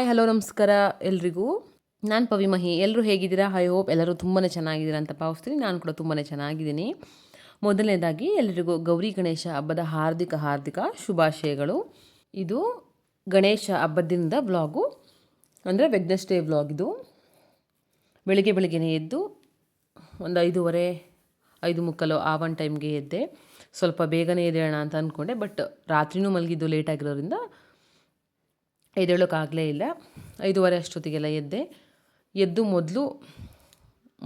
Hi, hello, ನಮಸ್ಕಾರ ಎಲ್ರಿಗೂ. ನಾನು ಪವಿಮಹಿ ಎಲ್ಲರೂ ಹೇಗಿದ್ದೀರಾ? ಐ ಹೋಪ್ ಎಲ್ಲರೂ ತುಂಬಾ ಚೆನ್ನಾಗಿದ್ದೀರಾ ಅಂತ ಭಾವಿಸ್ತೀನಿ. ನಾನು ಕೂಡ ತುಂಬಾ ಚೆನ್ನಾಗಿದ್ದೀನಿ. ಮೊದಲನೇದಾಗಿ ಎಲ್ಲರಿಗೂ ಗೌರಿ ಗಣೇಶ ಹಬ್ಬದ ಹಾರ್ದಿಕ ಹಾರ್ದಿಕ ಶುಭಾಶಯಗಳು. ಇದು ಗಣೇಶ ಹಬ್ಬದಿಂದ ವ್ಲಾಗು. ಅಂದರೆ ವೆಗ್ನೆಸ್ಡೇ ವ್ಲಾಗ್ ಇದು. ಬೆಳಿಗ್ಗೆ ಬೆಳಿಗ್ಗೆನೇ ಎದ್ದು ಒಂದು ಐದೂವರೆ, ಐದು ಮುಕ್ಕಲು ಆ ಒನ್ ಟೈಮ್ಗೆ ಎದ್ದೆ. ಸ್ವಲ್ಪ ಬೇಗನೆ ಎದ್ದೇಳೋಣ ಅಂತ ಅಂದ್ಕೊಂಡೆ ಬಟ್ ರಾತ್ರಿನೂ ಮಲಗಿದ್ದು ಲೇಟ್ ಆಗಿರೋದ್ರಿಂದ ಎದ್ದೇಳೋಕ್ಕಾಗಲೇ ಇಲ್ಲ. ಐದೂವರೆ ಅಷ್ಟೊತ್ತಿಗೆಲ್ಲ ಎದ್ದೆ. ಎದ್ದು ಮೊದಲು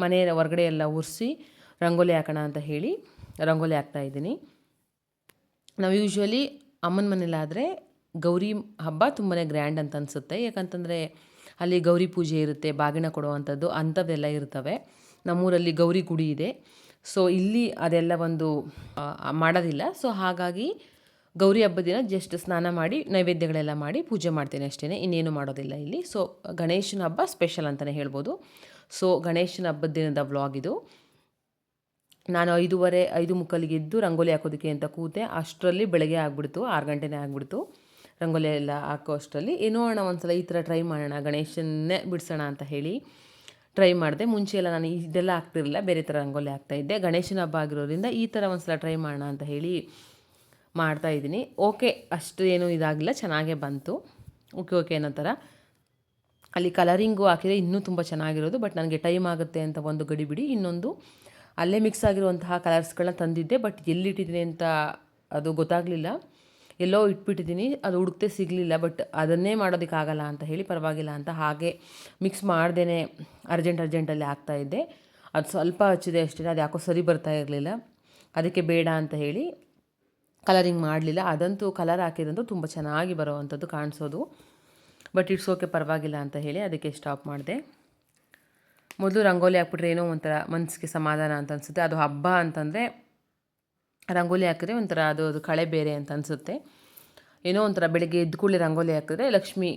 ಮನೆಯ ಹೊರಗಡೆ ಎಲ್ಲ ಒರೆಸಿ ರಂಗೋಲಿ ಹಾಕೋಣ ಅಂತ ಹೇಳಿ ರಂಗೋಲಿ ಹಾಕ್ತಾಯಿದ್ದೀನಿ ನಾವು ಯೂಶ್ವಲಿ ಅಮ್ಮನ ಮನೇಲಾದರೆ ಗೌರಿ ಹಬ್ಬ ತುಂಬಾ ಗ್ರ್ಯಾಂಡ್ ಅಂತ ಅನಿಸುತ್ತೆ. ಯಾಕಂತಂದರೆ ಅಲ್ಲಿ ಗೌರಿ ಪೂಜೆ ಇರುತ್ತೆ ಬಾಗಿನ ಕೊಡುವಂಥದ್ದು ಅಂಥದ್ದೆಲ್ಲ ಇರ್ತವೆ. ನಮ್ಮೂರಲ್ಲಿ ಗೌರಿ ಗುಡಿ ಇದೆ. ಸೊ ಇಲ್ಲಿ ಅದೆಲ್ಲ ಒಂದು ಮಾಡೋದಿಲ್ಲ. ಸೊ ಹಾಗಾಗಿ ಗೌರಿ ಹಬ್ಬದ ದಿನ ಜಸ್ಟ್ ಸ್ನಾನ ಮಾಡಿ, ನೈವೇದ್ಯಗಳೆಲ್ಲ ಮಾಡಿ ಪೂಜೆ ಮಾಡ್ತೇನೆ ಅಷ್ಟೇ ಇನ್ನೇನು ಮಾಡೋದಿಲ್ಲ ಇಲ್ಲಿ. ಸೊ ಗಣೇಶನ ಹಬ್ಬ ಸ್ಪೆಷಲ್ ಅಂತಲೇ ಹೇಳ್ಬೋದು. ಸೊ ಗಣೇಶನ ಹಬ್ಬದ ದಿನದ ವ್ಲಾಗ್ ಇದು. ನಾನು ಐದೂವರೆ, ಐದು ಮುಕ್ಕಲಿಗೆ ಎದ್ದು ರಂಗೋಲಿ ಹಾಕೋದಕ್ಕೆ ಅಂತ ಕೂತೆ, ಅಷ್ಟರಲ್ಲಿ ಬೆಳಗ್ಗೆ ಆಗ್ಬಿಡ್ತು, ಆರು ಗಂಟೆನೇ ಆಗ್ಬಿಡ್ತು. ರಂಗೋಲಿ ಎಲ್ಲ ಹಾಕೋ ಅಷ್ಟರಲ್ಲಿ. ಏನೋ ಅಣ್ಣ ಒಂದ್ಸಲ ಈ ಥರ ಟ್ರೈ ಮಾಡೋಣ, ಗಣೇಶನ್ನೇ ಬಿಡಿಸೋಣ ಅಂತ ಹೇಳಿ ಟ್ರೈ ಮಾಡಿದೆ. ಮುಂಚೆ ಎಲ್ಲ ನಾನು ಇದೆಲ್ಲ ಆಗ್ತಿರಲಿಲ್ಲ ಬೇರೆ ಥರ ರಂಗೋಲಿ ಹಾಕ್ತಾಯಿದ್ದೆ ಗಣೇಶನ ಹಬ್ಬ ಆಗಿರೋದ್ರಿಂದ ಈ ಥರ ಒಂದ್ಸಲ ಟ್ರೈ ಮಾಡೋಣ ಅಂತ ಹೇಳಿ ಮಾಡ್ತಾ ಇದ್ದೀನಿ. ಓಕೆ, ಅಷ್ಟು ಏನೂ ಇದಾಗಿಲ್ಲ ಚೆನ್ನಾಗೇ ಬಂತು. ಓಕೆ ಓಕೆ ಅನ್ನೋ ಥರ. ಅಲ್ಲಿ ಕಲರಿಂಗು ಹಾಕಿದರೆ ಇನ್ನೂ ತುಂಬ ಚೆನ್ನಾಗಿರೋದು ಬಟ್ ನನಗೆ ಟೈಮ್ ಆಗುತ್ತೆ ಅಂತ ಒಂದು ಗಡಿ ಬಿಡಿ. ಇನ್ನೊಂದು, ಅಲ್ಲೇ ಮಿಕ್ಸ್ ಆಗಿರುವಂತಹ ಕಲರ್ಸ್ಗಳನ್ನ ತಂದಿದ್ದೆ ಬಟ್ ಎಲ್ಲಿಟ್ಟಿದ್ದೀನಿ ಅಂತ ಅದು ಗೊತ್ತಾಗಲಿಲ್ಲ. ಎಲ್ಲೋ ಇಟ್ಬಿಟ್ಟಿದ್ದೀನಿ, ಅದು ಹುಡುಕ್ತೇ ಸಿಗಲಿಲ್ಲ ಬಟ್ ಅದನ್ನೇ ಮಾಡೋದಕ್ಕಾಗಲ್ಲ ಅಂತ ಹೇಳಿ ಪರವಾಗಿಲ್ಲ ಅಂತ ಹಾಗೆ ಮಿಕ್ಸ್ ಮಾಡ್ದೇ ಅರ್ಜೆಂಟ್ ಅರ್ಜೆಂಟಲ್ಲಿ ಹಾಕ್ತಾಯಿದ್ದೆ ಅದು ಸ್ವಲ್ಪ ಹಚ್ಚಿದೆ ಅಷ್ಟೇ ಅದು ಯಾಕೋ ಸರಿ ಬರ್ತಾ ಇರಲಿಲ್ಲ. ಅದಕ್ಕೆ ಬೇಡ ಅಂತ ಹೇಳಿ ಕಲರಿಂಗ್ ಮಾಡಲಿಲ್ಲ. ಅದಂತೂ ಕಲರ್ ಹಾಕಿದಂತೂ ತುಂಬ ಚೆನ್ನಾಗಿ ಬರೋವಂಥದ್ದು ಕಾಣಿಸೋದು. ಬಟ್ ಇಟ್ಸ್ ಓಕೆ ಪರವಾಗಿಲ್ಲ ಅಂತ ಹೇಳಿ ಅದಕ್ಕೆ ಸ್ಟಾಪ್ ಮಾಡಿದೆ. ಮೊದಲು ರಂಗೋಲಿ ಹಾಕ್ಬಿಟ್ರೆ ಏನೋ ಒಂಥರ ಮನಸ್ಸಿಗೆ ಸಮಾಧಾನ ಅಂತ ಅನಿಸುತ್ತೆ. ಅದು ಹಬ್ಬ ಅಂತಂದರೆ ರಂಗೋಲಿ ಹಾಕಿದ್ರೆ ಒಂಥರ ಅದು ಅದು ಕಳೆ ಬೇರೆ ಅಂತ ಅನಿಸುತ್ತೆ. ಏನೋ ಒಂಥರ ಬೆಳಗ್ಗೆ ಎದ್ದು ಕೂಡಲೇ ರಂಗೋಲಿ ಹಾಕಿದ್ರೆ ಲಕ್ಷ್ಮಿ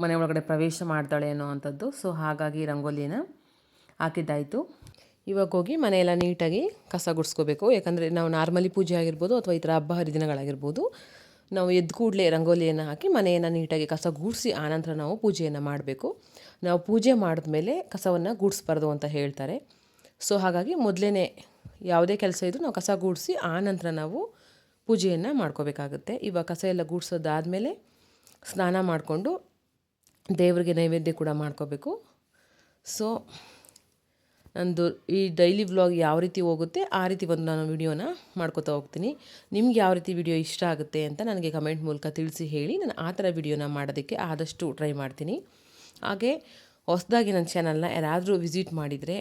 ಮನೆ ಒಳಗಡೆ ಪ್ರವೇಶ ಮಾಡ್ತಾಳೆ ಅನ್ನೋ ಅಂಥದ್ದು. ಸೊ ಹಾಗಾಗಿ ರಂಗೋಲಿನ ಹಾಕಿದ್ದಾಯಿತು. ಇವಾಗ ಹೋಗಿ ಮನೆಯೆಲ್ಲ ನೀಟಾಗಿ ಕಸ ಗುಡಿಸ್ಕೋಬೇಕು. ಯಾಕಂದರೆ ನಾವು ನಾರ್ಮಲಿ ಪೂಜೆ ಆಗಿರ್ಬೋದು ಅಥವಾ ಈ ಥರ ಹಬ್ಬ ಹರಿದಿನಗಳಾಗಿರ್ಬೋದು, ನಾವು ಎದ್ದು ಕೂಡಲೇ ರಂಗೋಲಿಯನ್ನು ಹಾಕಿ ಮನೆಯನ್ನು ನೀಟಾಗಿ ಕಸ ಗುಡಿಸಿ ಆನಂತರ ನಾವು ಪೂಜೆಯನ್ನು ಮಾಡಬೇಕು. ನಾವು ಪೂಜೆ ಮಾಡಿದ ಮೇಲೆ ಕಸವನ್ನು ಗುಡಿಸ್ಬಾರ್ದು ಅಂತ ಹೇಳ್ತಾರೆ. ಸೊ ಹಾಗಾಗಿ ಮೊದಲೇ ಯಾವುದೇ ಕೆಲಸ ಇದ್ದರೂ ನಾವು ಕಸ ಗುಡಿಸಿ ಆನಂತರ ನಾವು ಪೂಜೆಯನ್ನು ಮಾಡ್ಕೋಬೇಕಾಗುತ್ತೆ. ಇವಾಗ ಕಸ ಎಲ್ಲ ಗುಡಿಸೋದಾದಮೇಲೆ ಸ್ನಾನ ಮಾಡಿಕೊಂಡು ದೇವರಿಗೆ ನೈವೇದ್ಯ ಕೂಡ ಮಾಡ್ಕೋಬೇಕು. ಸೊ ನಂದು ಈ ಡೈಲಿ ವ್ಲಾಗ್ ಯಾವ ರೀತಿ ಹೋಗುತ್ತೆ, ಆ ರೀತಿ ಒಂದು ನಾನು ವಿಡಿಯೋನ ಮಾಡ್ಕೋತಾ ಹೋಗ್ತೀನಿ. ನಿಮ್ಗೆ ಯಾವ ರೀತಿ ವಿಡಿಯೋ ಇಷ್ಟ ಆಗುತ್ತೆ ಅಂತ ನನಗೆ ಕಮೆಂಟ್ ಮೂಲಕ ತಿಳಿಸಿ ಹೇಳಿ, ನಾನು ಆ ಥರ ವಿಡಿಯೋನ ಮಾಡೋದಕ್ಕೆ ಆದಷ್ಟು ಟ್ರೈ ಮಾಡ್ತೀನಿ. ಹಾಗೆ, ಹೊಸದಾಗಿ ನನ್ನ ಚಾನಲ್ನ ಯಾರಾದರೂ ವಿಸಿಟ್ ಮಾಡಿದರೆ,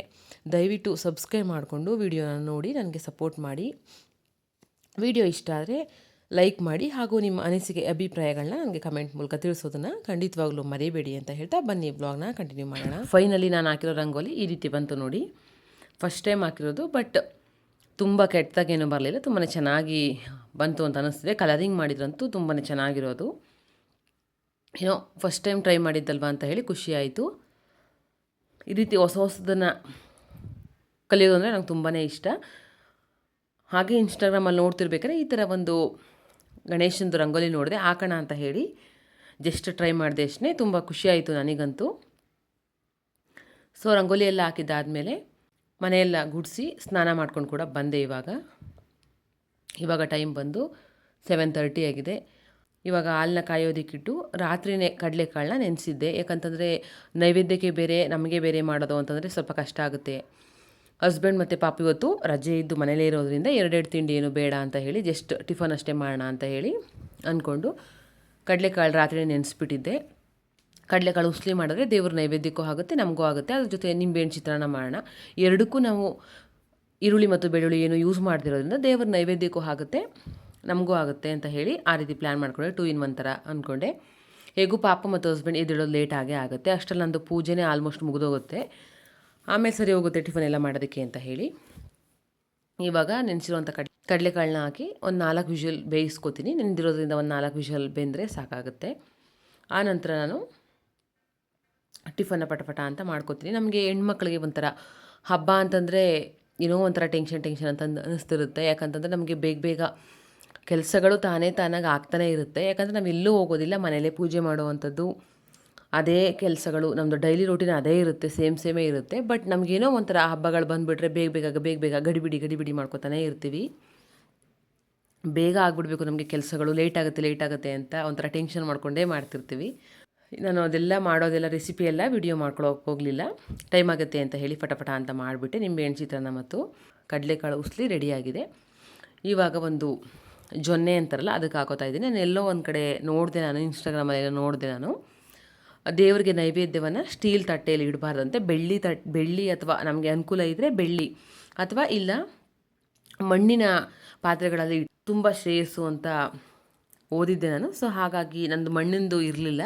ದಯವಿಟ್ಟು ಸಬ್ಸ್ಕ್ರೈಬ್ ಮಾಡಿಕೊಂಡು ವಿಡಿಯೋನ ನೋಡಿ, ನನಗೆ ಸಪೋರ್ಟ್ ಮಾಡಿ. ವಿಡಿಯೋ ಇಷ್ಟ ಆದರೆ ಲೈಕ್ ಮಾಡಿ ಹಾಗೂ ನಿಮ್ಮ ಅನಿಸಿಕೆ ಅಭಿಪ್ರಾಯಗಳನ್ನ ನನಗೆ ಕಮೆಂಟ್ ಮೂಲಕ ತಿಳಿಸೋದನ್ನು ಖಂಡಿತವಾಗ್ಲೂ ಮರಿಬೇಡಿ ಅಂತ ಹೇಳ್ತಾ ಬನ್ನಿ. ಬ್ಲಾಗ್ನ ಕಂಟಿನ್ಯೂ ಮಾಡೋಣ. ಫೈನಲಿ ನಾನು ಹಾಕಿರೋ ರಂಗೋಲಿ ಈ ರೀತಿ ಬಂತು ನೋಡಿ. ಫಸ್ಟ್ ಟೈಮ್ ಹಾಕಿರೋದು ಬಟ್ ತುಂಬ ಕೆಟ್ಟದಾಗೇನು ಬರಲಿಲ್ಲ. ತುಂಬಾ ಚೆನ್ನಾಗಿ ಬಂತು ಅಂತ ಅನಿಸ್ತಿದೆ. ಕಲರಿಂಗ್ ಮಾಡಿದ್ರಂತೂ ತುಂಬಾ ಚೆನ್ನಾಗಿರೋದು. ಏನೋ ಫಸ್ಟ್ ಟೈಮ್ ಟ್ರೈ ಮಾಡಿದ್ದಲ್ವಾ ಅಂತ ಹೇಳಿ ಖುಷಿ ಆಯಿತು. ಈ ರೀತಿ ಹೊಸ ಹೊಸದನ್ನು ಕಲಿಯೋದು ಅಂದರೆ ನಂಗೆ ತುಂಬಾ ಇಷ್ಟ. ಹಾಗೆ ಇನ್ಸ್ಟಾಗ್ರಾಮಲ್ಲಿ ನೋಡ್ತಿರ್ಬೇಕಾದ್ರೆ ಈ ಥರ ಒಂದು ಗಣೇಶಂದು ರಂಗೋಲಿ ನೋಡಿದೆ ಹಾಕೋಣ ಅಂತ ಹೇಳಿ ಜಸ್ಟ್ ಟ್ರೈ ಮಾಡಿದೆ ಅಷ್ಟೇ. ತುಂಬ ಖುಷಿ ಆಯಿತು ನನಗಂತೂ. ಸೊ ರಂಗೋಲಿ ಎಲ್ಲ ಹಾಕಿದ್ದಾದಮೇಲೆ ಮನೆಯೆಲ್ಲ ಗುಡಿಸಿ ಸ್ನಾನ ಮಾಡ್ಕೊಂಡು ಕೂಡ ಬಂದೆ ಇವಾಗ. ಇವಾಗ ಟೈಮ್ ಬಂದು ಸೆವೆನ್ ತರ್ಟಿ ಆಗಿದೆ. ಇವಾಗ ಹಾಲನ್ನ ಕಾಯೋದಕ್ಕಿಟ್ಟು ರಾತ್ರಿನೇ ಕಡಲೆಕಾಳನ್ನ ನೆನೆಸಿದ್ದೆ. ಯಾಕಂತಂದರೆ ನೈವೇದ್ಯಕ್ಕೆ ಬೇರೆ, ನಮಗೆ ಬೇರೆ ಮಾಡೋದು ಅಂತಂದರೆ ಸ್ವಲ್ಪ ಕಷ್ಟ ಆಗುತ್ತೆ. ಹಸ್ಬೆಂಡ್ ಮತ್ತು ಪಾಪ ಇವತ್ತು ರಜೆ ಇದ್ದು ಮನೇಲೇ ಇರೋದ್ರಿಂದ ಎರಡೆರಡು ತಿಂಡಿ ಏನು ಬೇಡ ಅಂತ ಹೇಳಿ ಜಸ್ಟ್ ಟಿಫನ್ ಅಷ್ಟೇ ಮಾಡೋಣ ಅಂತ ಹೇಳಿ ಅಂದ್ಕೊಂಡು ಕಡಲೆಕಾಳು ರಾತ್ರಿ ನೆನೆಸ್ಬಿಟ್ಟಿದ್ದೆ. ಕಡಲೆಕಾಳು ಉಸ್ಲಿ ಮಾಡಿದ್ರೆ ದೇವ್ರ ನೈವೇದ್ಯಕ್ಕೂ ಆಗುತ್ತೆ, ನಮಗೂ ಆಗುತ್ತೆ. ಅದ್ರ ಜೊತೆ ನಿಂಬೆಹಣ್ಣು ಚಿತ್ರಾನ್ನ ಮಾಡೋಣ. ಎರಡಕ್ಕೂ ನಾವು ಈರುಳ್ಳಿ ಮತ್ತು ಬೆಳ್ಳುಳ್ಳಿ ಏನು ಯೂಸ್ ಮಾಡ್ತಿರೋದ್ರಿಂದ ದೇವ್ರ ನೈವೇದ್ಯಕ್ಕೂ ಆಗುತ್ತೆ, ನಮಗೂ ಆಗುತ್ತೆ ಅಂತ ಹೇಳಿ ಆ ರೀತಿ ಪ್ಲ್ಯಾನ್ ಮಾಡ್ಕೊಂಡೆ. ಟೂ ಇನ್ ಒನ್ ಥರ ಅಂದ್ಕೊಂಡೆ. ಹೇಗೂ ಪಾಪ ಮತ್ತು ಹಸ್ಬೆಂಡ್ ಎದ್ದೇಳೋದು ಲೇಟ್ ಆಗೇ ಆಗುತ್ತೆ. ಅಷ್ಟರಲ್ಲಿ ನಂದು ಪೂಜೆನೇ ಆಲ್ಮೋಸ್ಟ್ ಮುಗಿದೋಗುತ್ತೆ. ಆಮೇಲೆ ಸರಿ ಹೋಗುತ್ತೆ ಟಿಫನ್ ಎಲ್ಲ ಮಾಡೋದಕ್ಕೆ ಅಂತ ಹೇಳಿ. ಇವಾಗ ನೆನೆಸಿರುವಂಥ ಕಡ್, ಕಡಲೆಕಾಳನ್ನ ಹಾಕಿ ಒಂದು ನಾಲ್ಕು ವಿಷಲ್ ಬೇಯಿಸ್ಕೊತೀನಿ. ನೆನೆದಿರೋದ್ರಿಂದ ಒಂದು ನಾಲ್ಕು ವಿಷಲ್ ಬೆಂದರೆ ಸಾಕಾಗುತ್ತೆ. ಆ ನಂತರ ನಾನು ಟಿಫನ್ನ ಪಟಪಟ ಅಂತ ಮಾಡ್ಕೊತೀನಿ. ನಮಗೆ ಹೆಣ್ಮಕ್ಳಿಗೆ ಒಂಥರ ಹಬ್ಬ ಅಂತಂದರೆ ಏನೋ ಒಂಥರ ಟೆನ್ಷನ್ ಟೆನ್ಷನ್ ಅಂತ ಅನ್ನಿಸ್ತಿರುತ್ತೆ ಯಾಕಂತಂದರೆ ನಮಗೆ ಬೇಗ ಬೇಗ ಕೆಲಸಗಳು ತಾನೇ ತಾನಾಗಿ ಆಗ್ತಾನೇ ಇರುತ್ತೆ. ಯಾಕಂದರೆ ನಾವು ಎಲ್ಲೂ ಹೋಗೋದಿಲ್ಲ. ಮನೇಲೇ ಪೂಜೆ ಮಾಡುವಂಥದ್ದು. ಅದೇ ಕೆಲಸಗಳು ನಮ್ಮದು ಡೈಲಿ ರೂಟೀನ್ ಅದೇ ಇರುತ್ತೆ ಸೇಮ್ ಸೇಮೇ ಇರುತ್ತೆ. ಬಟ್ ನಮಗೇನೋ ಒಂಥರ ಹಬ್ಬಗಳು ಬಂದುಬಿಟ್ರೆ ಬೇಗ ಬೇಗ ಬೇಗ ಬೇಗ ಗಡಿಬಿಡಿ ಗಡಿಬಿಡಿ ಮಾಡ್ಕೊತಾನೆ ಇರ್ತೀವಿ. ಬೇಗ ಆಗಿಬಿಡ್ಬೇಕು ನಮಗೆ ಕೆಲಸಗಳು ಲೇಟ್ ಆಗುತ್ತೆ ಲೇಟ್ ಆಗುತ್ತೆ ಅಂತ ಒಂಥರ ಟೆನ್ಷನ್ ಮಾಡ್ಕೊಂಡೇ ಮಾಡ್ತಿರ್ತೀವಿ. ನಾನು ಅದೆಲ್ಲ ಮಾಡೋದೆಲ್ಲ ರೆಸಿಪಿ ಎಲ್ಲ ವಿಡಿಯೋ ಮಾಡ್ಕೊಳಕ್ಕೆ ಹೋಗಲಿಲ್ಲ. ಟೈಮ್ ಆಗುತ್ತೆ ಅಂತ ಹೇಳಿ ಫಟಫಟ ಅಂತ ಮಾಡಿಬಿಟ್ಟೆ. ನಿಂಬೆಹಣ್ಣು ಚಿತ್ರಾನ್ನ ಮತ್ತು ಕಡಲೆಕಾಳು ಉಸ್ಲಿ ರೆಡಿಯಾಗಿದೆ. ಇವಾಗ ಒಂದು ಜೊನ್ನೆ ಅಂತಾರಲ್ಲ, ಅದಕ್ಕೆ ಹಾಕೋತಾ ಇದ್ದೀನಿ. ನಾನು ಎಲ್ಲೋ ಒಂದು ಕಡೆ ನೋಡಿದೆ ನಾನು ಇನ್ಸ್ಟಾಗ್ರಾಮಲ್ಲಿ ನೋಡಿದೆ ನಾನು. ದೇವರಿಗೆ ನೈವೇದ್ಯವನ್ನು ಸ್ಟೀಲ್ ತಟ್ಟೆಯಲ್ಲಿ ಇಡಬಾರ್ದಂತೆ. ಬೆಳ್ಳಿ ತಟ್ ಬೆಳ್ಳಿ ಅಥವಾ ನಮಗೆ ಅನುಕೂಲ ಇದ್ದರೆ ಬೆಳ್ಳಿ ಅಥವಾ ಇಲ್ಲ ಮಣ್ಣಿನ ಪಾತ್ರೆಗಳಲ್ಲಿ ತುಂಬ ಶ್ರೇಯಸ್ಸು ಅಂತ ಓದಿದ್ದೆ ನಾನು. ಸೊ ಹಾಗಾಗಿ ನಂದು ಮಣ್ಣಿಂದು ಇರಲಿಲ್ಲ.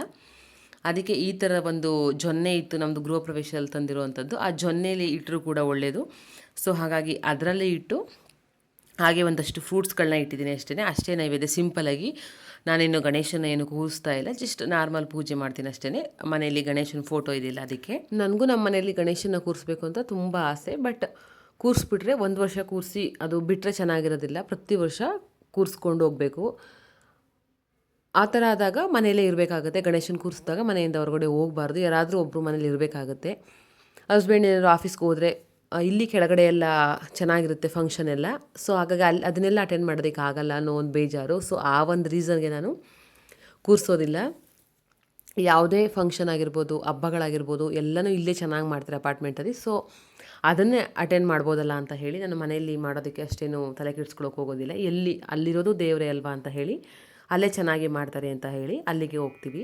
ಅದಕ್ಕೆ ಈ ಥರ ಒಂದು ಜೊನ್ನೆ ಇತ್ತು ನಮ್ಮದು ಗೃಹ ಪ್ರವೇಶದಲ್ಲಿ ತಂದಿರುವಂಥದ್ದು. ಆ ಜೊನ್ನೆಯಲ್ಲಿ ಇಟ್ಟರೂ ಕೂಡ ಒಳ್ಳೆಯದು ಸೊ ಹಾಗಾಗಿ ಅದರಲ್ಲೇ ಇಟ್ಟು ಹಾಗೆ ಒಂದಷ್ಟು ಫ್ರೂಟ್ಸ್ಗಳನ್ನ ಇಟ್ಟಿದ್ದೀನಿ ಅಷ್ಟೇ ಅಷ್ಟೇ ನೈವೇದ್ಯ ಸಿಂಪಲಾಗಿ ನಾನಿನ್ನು ಗಣೇಶನ ಏನು ಕೂರಿಸ್ತಾ ಇಲ್ಲ ಜಸ್ಟ್ ನಾರ್ಮಲ್ ಪೂಜೆ ಮಾಡ್ತೀನಿ ಅಷ್ಟೇ ಮನೆಯಲ್ಲಿ ಗಣೇಶನ ಫೋಟೋ ಇದೆಯಲ್ಲ ಅದಕ್ಕೆ. ನನಗೂ ನಮ್ಮ ಮನೆಯಲ್ಲಿ ಗಣೇಶನ ಕೂರಿಸ್ಬೇಕು ಅಂತ ತುಂಬ ಆಸೆ ಬಟ್ ಕೂರಿಸ್ಬಿಟ್ರೆ ಒಂದು ವರ್ಷ ಕೂರಿಸಿ ಅದು ಬಿಟ್ಟರೆ ಚೆನ್ನಾಗಿರೋದಿಲ್ಲ. ಪ್ರತಿ ವರ್ಷ ಕೂರಿಸ್ಕೊಂಡು ಹೋಗಬೇಕು. ಆ ಥರ ಆದಾಗ ಮನೆಯಲ್ಲೇ ಇರಬೇಕಾಗುತ್ತೆ. ಗಣೇಶನ ಕೂರಿಸಿದಾಗ ಮನೆಯಿಂದ ಹೊರಗಡೆ ಹೋಗಬಾರ್ದು. ಯಾರಾದರೂ ಒಬ್ಬರು ಮನೇಲಿ ಇರಬೇಕಾಗುತ್ತೆ. ಹಸ್ಬೆಂಡ್ ಏನಾದ್ರು ಆಫೀಸ್ಗೆ ಹೋದರೆ ಇಲ್ಲಿ ಕೆಳಗಡೆ ಎಲ್ಲ ಚೆನ್ನಾಗಿರುತ್ತೆ ಫಂಕ್ಷನ್ ಎಲ್ಲ. ಸೊ ಹಾಗಾಗಿ ಅಲ್ಲಿ ಅದನ್ನೆಲ್ಲ ಅಟೆಂಡ್ ಮಾಡೋದಕ್ಕೆ ಆಗಲ್ಲ ಅನ್ನೋ ಒಂದು ಬೇಜಾರು. ಸೊ ಆ ಒಂದು ರೀಸನ್ಗೆ ನಾನು ಕೂರಿಸೋದಿಲ್ಲ. ಯಾವುದೇ ಫಂಕ್ಷನ್ ಆಗಿರ್ಬೋದು, ಹಬ್ಬಗಳಾಗಿರ್ಬೋದು, ಎಲ್ಲನೂ ಇಲ್ಲೇ ಚೆನ್ನಾಗಿ ಮಾಡ್ತಾರೆ ಅಪಾರ್ಟ್ಮೆಂಟಲ್ಲಿ ಸೊ ಅದನ್ನೇ ಅಟೆಂಡ್ ಮಾಡ್ಬೋದಲ್ಲ ಅಂತ ಹೇಳಿ ನಾನು ಮನೆಯಲ್ಲಿ ಮಾಡೋದಕ್ಕೆ ಅಷ್ಟೇನು ತಲೆ ಕೆಡಿಸ್ಕೊಳಕ್ಕೆ ಹೋಗೋದಿಲ್ಲ. ಎಲ್ಲಿ, ಅಲ್ಲಿರೋದು ದೇವರೇ ಅಲ್ವಾ ಅಂತ ಹೇಳಿ, ಅಲ್ಲೇ ಚೆನ್ನಾಗಿ ಮಾಡ್ತಾರೆ ಅಂತ ಹೇಳಿ ಅಲ್ಲಿಗೆ ಹೋಗ್ತೀವಿ.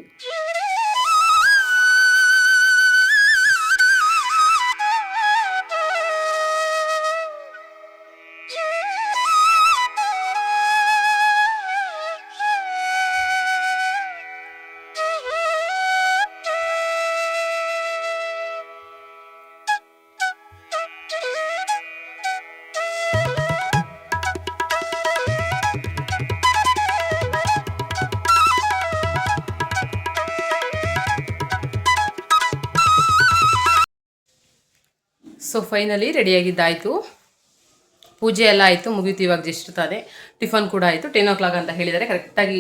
ಸೊ ಫೈನಲಿ ರೆಡಿಯಾಗಿದ್ದಾಯಿತು ಪೂಜೆ ಎಲ್ಲ ಆಯಿತು ಮುಗೀತು ಇವಾಗ ಜಸ್ಟ್ ತಾನೆ. ಟಿಫನ್ ಕೂಡ ಆಯಿತು ಟೆನ್ ಓ ಕ್ಲಾಕ್ ಅಂತ ಹೇಳಿದರೆ ಕರೆಕ್ಟಾಗಿ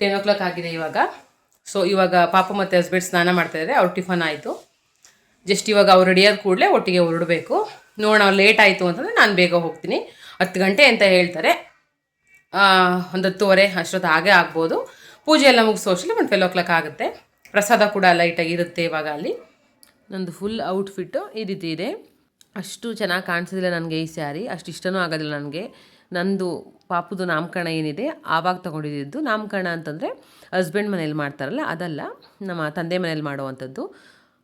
ಟೆನ್ ಓ ಕ್ಲಾಕ್ ಆಗಿದೆ ಇವಾಗ. ಸೊ ಇವಾಗ ಪಾಪ ಮತ್ತು ಹಸ್ಬೆಂಡ್ ಸ್ನಾನ ಮಾಡ್ತಾ ಇದ್ದಾರೆ, ಅವ್ರ ಟಿಫನ್ ಆಯಿತು. ಜಸ್ಟ್ ಇವಾಗ ಅವ್ರು ರೆಡಿಯಾದ ಕೂಡಲೇ ಒಟ್ಟಿಗೆ ಹೊರಡಬೇಕು. ನೋಡೋಣ ಲೇಟ್ ಆಯಿತು ಅಂತಂದರೆ ನಾನು ಬೇಗ ಹೋಗ್ತೀನಿ. ಹತ್ತು ಗಂಟೆ ಅಂತ ಹೇಳ್ತಾರೆ. ಒಂದು ಹತ್ತುವರೆ ಅಷ್ಟೊತ್ತು ಹಾಗೆ ಆಗ್ಬೋದು. ಪೂಜೆ ಎಲ್ಲ ಮುಗಿಸೋ ಅಷ್ಟು ಒಂದು ಟ್ವೆಲ್ ಓ ಕ್ಲಾಕ್ ಆಗುತ್ತೆ. ಪ್ರಸಾದ ಕೂಡ ಲೈಟಾಗಿ ಇರುತ್ತೆ ಇವಾಗ ಅಲ್ಲಿ. ನಂದು ಫುಲ್ ಔಟ್ಫಿಟ್ಟು ಈ ರೀತಿ ಇದೆ. ಅಷ್ಟು ಚೆನ್ನಾಗಿ ಕಾಣಿಸಿದಿಲ್ಲ ನನಗೆ ಈ ಸ್ಯಾರಿ, ಅಷ್ಟು ಇಷ್ಟನೂ ಆಗೋದಿಲ್ಲ ನನಗೆ. ನಂದು ಪಾಪುದು ನಾಮಕರಣ ಏನಿದೆ, ಆವಾಗ ತೊಗೊಂಡಿದ್ದು ನಾಮಕರಣ ಅಂತಂದರೆ ಹಸ್ಬೆಂಡ್ ಮನೇಲಿ ಮಾಡ್ತಾರಲ್ಲ, ಅದಲ್ಲ. ನಮ್ಮ ತಂದೆ ಮನೇಲಿ ಮಾಡುವಂಥದ್ದು.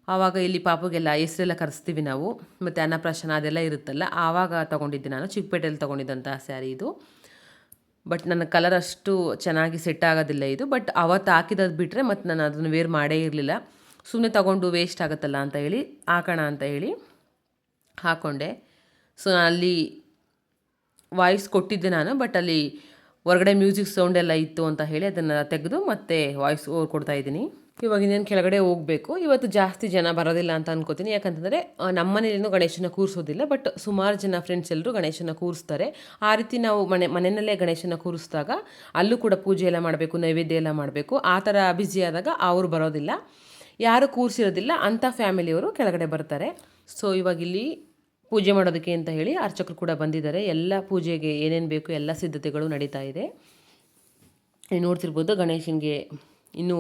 ಆವಾಗ ಇಲ್ಲಿ ಪಾಪುಗೆಲ್ಲ ಹೆಸ್ರೆಲ್ಲ ಕರೆಸ್ತೀವಿ ನಾವು. ಮತ್ತು ಅನ್ನಪ್ರಾಶನ ಅದೆಲ್ಲ ಇರುತ್ತಲ್ಲ, ಆವಾಗ ತೊಗೊಂಡಿದ್ದೆ ನಾನು, ಚಿಕ್ಕಪೇಟೆಯಲ್ಲಿ ತೊಗೊಂಡಿದ್ದಂಥ ಸ್ಯಾರಿ ಇದು. ಬಟ್ ನನ್ನ ಕಲರ್ ಅಷ್ಟು ಚೆನ್ನಾಗಿ ಸೆಟ್ ಆಗೋದಿಲ್ಲ ಇದು. ಬಟ್ ಅವತ್ತು ಹಾಕಿದ್ದು ಬಿಟ್ಟರೆ ಮತ್ತು ನಾನು ಅದನ್ನು ವೇರ್ ಮಾಡೇ ಇರಲಿಲ್ಲ. ಸುಮ್ಮನೆ ತೊಗೊಂಡು ವೇಸ್ಟ್ ಆಗುತ್ತಲ್ಲ ಅಂತ ಹೇಳಿ, ಹಾಕೋಣ ಅಂತ ಹೇಳಿ. ಹಾಕ್ಕೊಂಡೆ ಸೊ ಅಲ್ಲಿ ವಾಯ್ಸ್ ಕೊಟ್ಟಿದ್ದೆ ನಾನು ಬಟ್ ಅಲ್ಲಿ ಹೊರಗಡೆ ಮ್ಯೂಸಿಕ್ ಸೌಂಡ್ ಎಲ್ಲ ಇತ್ತು ಅಂತ ಹೇಳಿ ಅದನ್ನು ತೆಗೆದು ಮತ್ತೆ ವಾಯ್ಸ್ ಓವರ್ ಕೊಡ್ತಾ ಇದ್ದೀನಿ. ಇವಾಗ ಇನ್ನೇನು ಕೆಳಗಡೆ ಹೋಗಬೇಕು. ಇವತ್ತು ಜಾಸ್ತಿ ಜನ ಬರೋದಿಲ್ಲ ಅಂತ ಅನ್ಕೋತೀನಿ. ಯಾಕಂತಂದರೆ ನಮ್ಮ ಗಣೇಶನ ಕೂರಿಸೋದಿಲ್ಲ ಬಟ್ ಸುಮಾರು ಜನ ಫ್ರೆಂಡ್ಸ್ ಎಲ್ಲರೂ ಗಣೇಶನ ಕೂರಿಸ್ತಾರೆ. ಆ ರೀತಿ ನಾವು ಮನೆ, ಮನೆಯಲ್ಲೇ ಗಣೇಶನ ಕೂರಿಸಿದಾಗ ಅಲ್ಲೂ ಕೂಡ ಪೂಜೆ ಎಲ್ಲ ಮಾಡಬೇಕು, ನೈವೇದ್ಯ ಎಲ್ಲ ಮಾಡಬೇಕು. ಆ ಥರ ಬ್ಯುಸಿ ಆದಾಗ ಅವರು ಬರೋದಿಲ್ಲ. ಯಾರು ಕೂರಿಸಿರೋದಿಲ್ಲ, ಅಂಥ ಫ್ಯಾಮಿಲಿಯವರು ಕೆಳಗಡೆ ಬರ್ತಾರೆ. ಸೊ ಇವಾಗಿಲ್ಲಿ ಪೂಜೆ ಮಾಡೋದಕ್ಕೆ ಅಂತ ಹೇಳಿ ಅರ್ಚಕರು ಕೂಡ ಬಂದಿದ್ದಾರೆ. ಎಲ್ಲ ಪೂಜೆಗೆ ಏನೇನು ಬೇಕು ಎಲ್ಲ ಸಿದ್ಧತೆಗಳು ನಡೀತಾ ಇದೆ. ನೋಡ್ತಿರ್ಬೋದು ಗಣೇಶನಿಗೆ ಇನ್ನೂ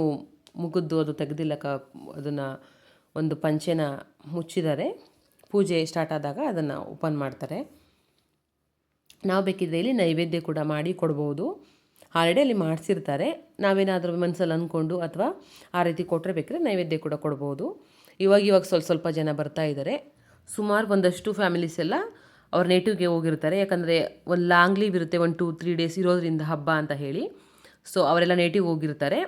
ಮುಗಿದ್ದು ಅದು ತೆಗೆದಿಲ್ಲ ಕ ಅದನ್ನು ಒಂದು ಪಂಚೆನ ಮುಚ್ಚಿದ್ದಾರೆ. ಪೂಜೆ ಸ್ಟಾರ್ಟ್ ಆದಾಗ ಅದನ್ನು ಓಪನ್ ಮಾಡ್ತಾರೆ. ನಾವು ಬೇಕಿದ್ದರೆ ಇಲ್ಲಿ ನೈವೇದ್ಯ ಕೂಡ ಮಾಡಿ ಕೊಡ್ಬೋದು. ಆಲ್ರೆಡಿ ಅಲ್ಲಿ ಮಾಡಿಸಿರ್ತಾರೆ. ನಾವೇನಾದರೂ ಮನಸ್ಸಲ್ಲಿ ಅಂದ್ಕೊಂಡು ಅಥವಾ ಆ ರೀತಿ ಕೊಟ್ಟರೆ ಬೇಕಾದ್ರೆ ನೈವೇದ್ಯ ಕೂಡ ಕೊಡ್ಬೋದು. ಇವಾಗ ಇವಾಗ ಸ್ವಲ್ಪ ಸ್ವಲ್ಪ ಜನ ಬರ್ತಾ ಇದ್ದಾರೆ. ಸುಮಾರು ಒಂದಷ್ಟು ಫ್ಯಾಮಿಲೀಸ್ ಎಲ್ಲ ಅವ್ರ ನೇಟಿವ್ಗೆ ಹೋಗಿರ್ತಾರೆ. ಯಾಕಂದರೆ ಒಂದು ಲಾಂಗ್ ಲೀವ್ ಇರುತ್ತೆ, ಒಂದು ಟೂ ತ್ರೀ ಡೇಸ್ ಇರೋದ್ರಿಂದ ಹಬ್ಬ ಅಂತ ಹೇಳಿ. ಸೊ ಅವರೆಲ್ಲ ನೇಟಿವ್ ಹೋಗಿರ್ತಾರೆ.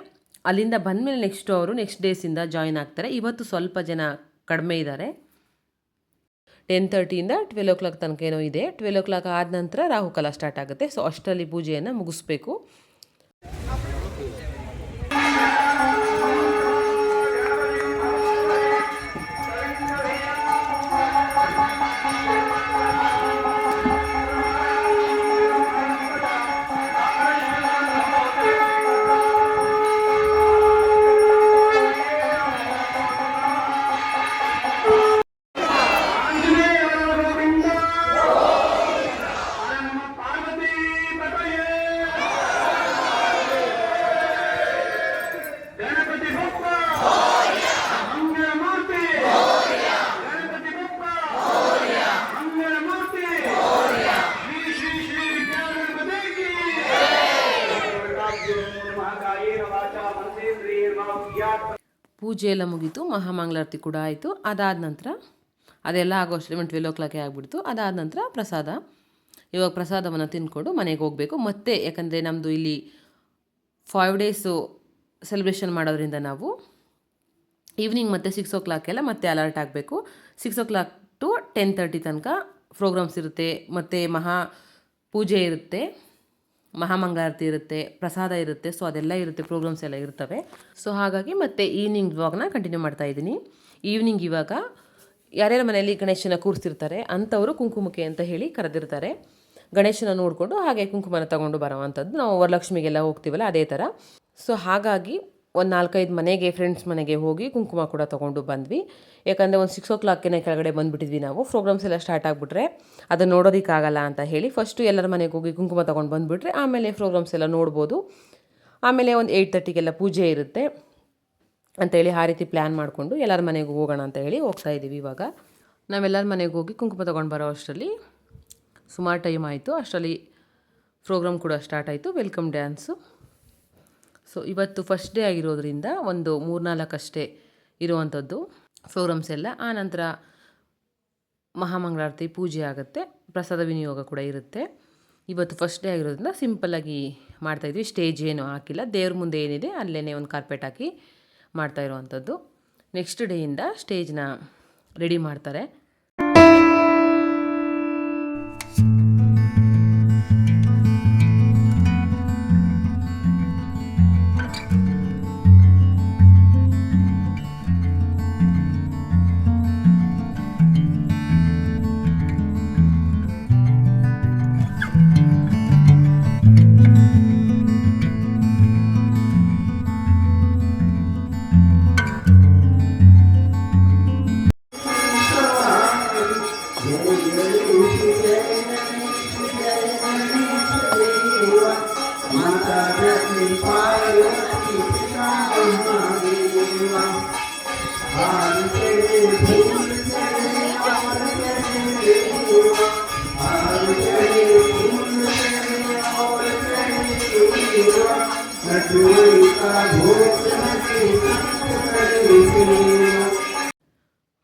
ಅಲ್ಲಿಂದ ಬಂದಮೇಲೆ ನೆಕ್ಸ್ಟು ಅವರು ನೆಕ್ಸ್ಟ್ ಡೇಸಿಂದ ಜಾಯಿನ್ ಆಗ್ತಾರೆ. ಇವತ್ತು ಸ್ವಲ್ಪ ಜನ ಕಡಿಮೆ ಇದ್ದಾರೆ. ಟೆನ್ ತರ್ಟಿಯಿಂದ ಟ್ವೆಲ್ ಓ ಕ್ಲಾಕ್ ತನಕ ಏನೋ ಇದೆ. ಟ್ವೆಲ್ ಓ ಕ್ಲಾಕ್ ಆದ ನಂತರ ರಾಹುಕಾಲ ಸ್ಟಾರ್ಟ್ ಆಗುತ್ತೆ. ಸೊ ಅಷ್ಟರಲ್ಲಿ ಪೂಜೆಯನ್ನು ಮುಗಿಸ್ಬೇಕು. ಪೂಜೆ ಎಲ್ಲ ಮುಗೀತು, ಮಹಾಮಂಗಳಾರತಿ ಕೂಡ ಆಯಿತು. ಅದಾದ ನಂತರ ಅದೆಲ್ಲ ಆಗೋ ಅಷ್ಟೇ ಟ್ವೆಲ್ ಓ ಕ್ಲಾಕೇ ಆಗಿಬಿಡ್ತು. ಅದಾದ ನಂತರ ಪ್ರಸಾದ. ಇವಾಗ ಪ್ರಸಾದವನ್ನು ತಿಂದ್ಕೊಂಡು ಮನೆಗೆ ಹೋಗಬೇಕು. ಮತ್ತೆ ಯಾಕಂದರೆ ನಮ್ಮದು ಇಲ್ಲಿ ಫೈವ್ ಡೇಸು ಸೆಲೆಬ್ರೇಷನ್ ಮಾಡೋದ್ರಿಂದ ನಾವು ಈವ್ನಿಂಗ್ ಮತ್ತೆ ಸಿಕ್ಸ್ ಓ ಕ್ಲಾಕೆಲ್ಲ ಮತ್ತೆ ಅಲರ್ಟ್ ಆಗಬೇಕು. Six o'clock to ten thirty ತನಕ ಪ್ರೋಗ್ರಾಮ್ಸ್ ಇರುತ್ತೆ, ಮತ್ತು ಮಹಾ ಪೂಜೆ ಇರುತ್ತೆ. ಮಹಾಮಂಗಳಾರತಿ ಇರುತ್ತೆ, ಪ್ರಸಾದ ಇರುತ್ತೆ ಸೊ ಅದೆಲ್ಲ ಇರುತ್ತೆ ಪ್ರೋಗ್ರಾಮ್ಸ್ ಎಲ್ಲ ಇರ್ತವೆ. ಸೊ ಹಾಗಾಗಿ ಮತ್ತೆ ಈವ್ನಿಂಗ್ ವ್ಲಾಗ್ನ ಕಂಟಿನ್ಯೂ ಮಾಡ್ತಾ ಇದ್ದೀನಿ. ಈವ್ನಿಂಗ್ ಇವಾಗ ಯಾರ್ಯಾರ ಮನೆಯಲ್ಲಿ ಗಣೇಶನ ಕೂರಿಸಿರ್ತಾರೆ ಅಂಥವರು ಕುಂಕುಮಕ್ಕೆ ಅಂತ ಹೇಳಿ ಕರೆದಿರ್ತಾರೆ. ಗಣೇಶನ ನೋಡಿಕೊಂಡು ಹಾಗೆ ಕುಂಕುಮನ ತಗೊಂಡು ಬರೋವಂಥದ್ದು. ನಾವು ವರಲಕ್ಷ್ಮಿಗೆಲ್ಲ ಹೋಗ್ತೀವಲ್ಲ, ಅದೇ ಥರ. ಸೊ ಹಾಗಾಗಿ ಒಂದು ನಾಲ್ಕೈದು ಮನೆಗೆ ಫ್ರೆಂಡ್ಸ್ ಮನೆಗೆ ಹೋಗಿ ಕುಂಕುಮ ಕೂಡ ತೊಗೊಂಡು ಬಂದ್ವಿ. ಯಾಕಂದರೆ ಒಂದು ಸಿಕ್ಸ್ ಓ ಕ್ಲಾಕಿನ ಕೆಳಗಡೆ ಬಂದುಬಿಟ್ಟಿದ್ವಿ ನಾವು. ಪ್ರೋಗ್ರಾಮ್ಸ್ ಎಲ್ಲ ಸ್ಟಾರ್ಟ್ ಆಗಿಬಿಟ್ರೆ ಅದನ್ನು ನೋಡೋದಕ್ಕಾಗಲ್ಲ ಅಂತ ಹೇಳಿ ಫಸ್ಟು ಎಲ್ಲರ ಮನೆಗೆ ಹೋಗಿ ಕುಂಕುಮ ತೊಗೊಂಡು ಬಂದುಬಿಟ್ರೆ ಆಮೇಲೆ ಪ್ರೋಗ್ರಾಮ್ಸ್ ಎಲ್ಲ ನೋಡ್ಬೋದು. ಆಮೇಲೆ ಒಂದು ಏಯ್ಟ್ ತರ್ಟಿಗೆಲ್ಲ ಪೂಜೆ ಇರುತ್ತೆ ಅಂತೇಳಿ ಆ ರೀತಿ ಪ್ಲ್ಯಾನ್ ಮಾಡಿಕೊಂಡು ಎಲ್ಲರ ಮನೆಗೂ ಹೋಗೋಣ ಅಂತ ಹೇಳಿ ಹೋಗ್ತಾ ಇದ್ದೀವಿ ಇವಾಗ. ನಾವೆಲ್ಲರ ಮನೆಗೆ ಹೋಗಿ ಕುಂಕುಮ ತೊಗೊಂಡು ಬರೋ ಅಷ್ಟರಲ್ಲಿ ಸುಮಾರು ಟೈಮ್ ಆಯಿತು. ಅಷ್ಟರಲ್ಲಿ ಪ್ರೋಗ್ರಾಮ್ ಕೂಡ ಸ್ಟಾರ್ಟ್ ಆಯಿತು. ವೆಲ್ಕಮ್ ಡ್ಯಾನ್ಸು ಸೊ ಇವತ್ತು ಫಸ್ಟ್ ಡೇ ಆಗಿರೋದ್ರಿಂದ ಒಂದು ಮೂರ್ನಾಲ್ಕಷ್ಟೇ ಇರುವಂಥದ್ದು ಪ್ರೋಗ್ರಾಮ್ಸ್ ಎಲ್ಲ. ಆ ನಂತರ ಮಹಾಮಂಗಳಾರತಿ ಪೂಜೆ ಆಗುತ್ತೆ, ಪ್ರಸಾದ ವಿನಿಯೋಗ ಕೂಡ ಇರುತ್ತೆ. ಇವತ್ತು ಫಸ್ಟ್ ಡೇ ಆಗಿರೋದ್ರಿಂದ ಸಿಂಪಲ್ಲಾಗಿ ಮಾಡ್ತಾಯಿದ್ವಿ ಸ್ಟೇಜ್ ಏನು ಹಾಕಿಲ್ಲ. ದೇವ್ರ ಮುಂದೆ ಏನಿದೆ ಅಲ್ಲೇ ಒಂದು ಕಾರ್ಪೆಟ್ ಹಾಕಿ ಮಾಡ್ತಾ ಇರುವಂಥದ್ದು. ನೆಕ್ಸ್ಟ್ ಡೇಯಿಂದ ಸ್ಟೇಜ್ನ ರೆಡಿ ಮಾಡ್ತಾರೆ.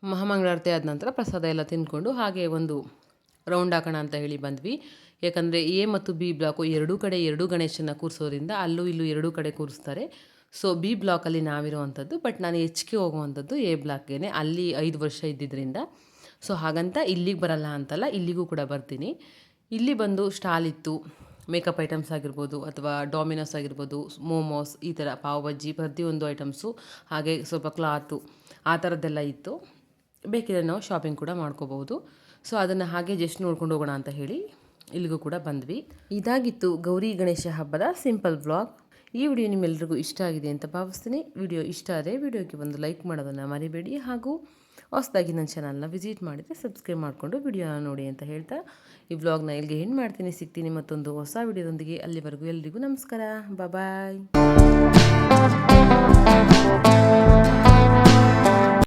ಮಹಾಮಂಗಳಾರತಿ ಆದ ನಂತರ ಪ್ರಸಾದ ಎಲ್ಲ ತಿನ್ಕೊಂಡು ಹಾಗೆ ಒಂದು ರೌಂಡ್ ಹಾಕೋಣ ಅಂತ ಹೇಳಿ ಬಂದ್ವಿ. ಯಾಕಂದರೆ ಎ ಮತ್ತು ಬಿ ಬ್ಲಾಕು ಎರಡೂ ಕಡೆ ಎರಡೂ ಗಣೇಶನ ಕೂರಿಸೋದ್ರಿಂದ ಅಲ್ಲೂ ಇಲ್ಲೂ ಎರಡೂ ಕಡೆ ಕೂರಿಸ್ತಾರೆ. ಸೊ ಬಿ ಬ್ಲಾಕಲ್ಲಿ ನಾವಿರುವಂಥದ್ದು ಬಟ್ ನಾನು ಹೆಚ್ಚಿಗೆ ಹೋಗುವಂಥದ್ದು ಎ ಬ್ಲಾಕ್ಗೆ ಅಲ್ಲಿ ಐದು ವರ್ಷ ಇದ್ದಿದ್ದರಿಂದ ಸೊ ಹಾಗಂತ ಇಲ್ಲಿಗೆ ಬರಲ್ಲ ಅಂತಲ್ಲ, ಇಲ್ಲಿಗೂ ಕೂಡ ಬರ್ತೀನಿ. ಇಲ್ಲಿ ಬಂದು ಸ್ಟಾಲ್ ಇತ್ತು. ಮೇಕಪ್ ಐಟಮ್ಸ್ ಆಗಿರ್ಬೋದು ಅಥವಾ ಡಾಮಿನೋಸ್ ಆಗಿರ್ಬೋದು, ಮೋಮೋಸ್ ಈ ಥರ ಪಾವ್ ಬಜ್ಜಿ ಪ್ರತಿಯೊಂದು ಐಟಮ್ಸು, ಹಾಗೆ ಸ್ವಲ್ಪ ಕ್ಲಾತು ಆ ಥರದ್ದೆಲ್ಲ ಇತ್ತು. ಬೇಕಿದ್ರೆ ನಾವು ಶಾಪಿಂಗ್ ಕೂಡ ಮಾಡ್ಕೋಬಹುದು. ಸೊ ಅದನ್ನು ಹಾಗೆ ಜಸ್ಟ್ ನೋಡ್ಕೊಂಡು ಹೋಗೋಣ ಅಂತ ಹೇಳಿ ಇಲ್ಲಿಗೂ ಕೂಡ ಬಂದ್ವಿ. ಇದಾಗಿತ್ತು ಗೌರಿ ಗಣೇಶ ಹಬ್ಬದ ಸಿಂಪಲ್ ವ್ಲಾಗ್ ಈ ವಿಡಿಯೋ ನಿಮ್ಮೆಲ್ಲರಿಗೂ ಇಷ್ಟ ಆಗಿದೆ ಅಂತ ಭಾವಿಸ್ತೀನಿ. ವಿಡಿಯೋ ಇಷ್ಟ ಆದರೆ ವಿಡಿಯೋಗೆ ಒಂದು ಲೈಕ್ ಮಾಡೋದನ್ನು ಮರಿಬೇಡಿ. ಹಾಗೂ ಹೊಸದಾಗಿ ನನ್ನ ಚಾನಲ್ನ ವಿಸಿಟ್ ಮಾಡಿದರೆ ಸಬ್ಸ್ಕ್ರೈಬ್ ಮಾಡಿಕೊಂಡು ವಿಡಿಯೋನ ನೋಡಿ ಅಂತ ಹೇಳ್ತಾ ಈ ವ್ಲಾಗ್ನ ಇಲ್ಲಿಗೆ ಹೆಣ್ಣು ಮಾಡ್ತೀನಿ. ಸಿಗ್ತೀನಿ ಮತ್ತೊಂದು ಹೊಸ ವಿಡಿಯೋದೊಂದಿಗೆ ಅಲ್ಲಿವರೆಗೂ ಎಲ್ರಿಗೂ ನಮಸ್ಕಾರ. ಬಾಯ್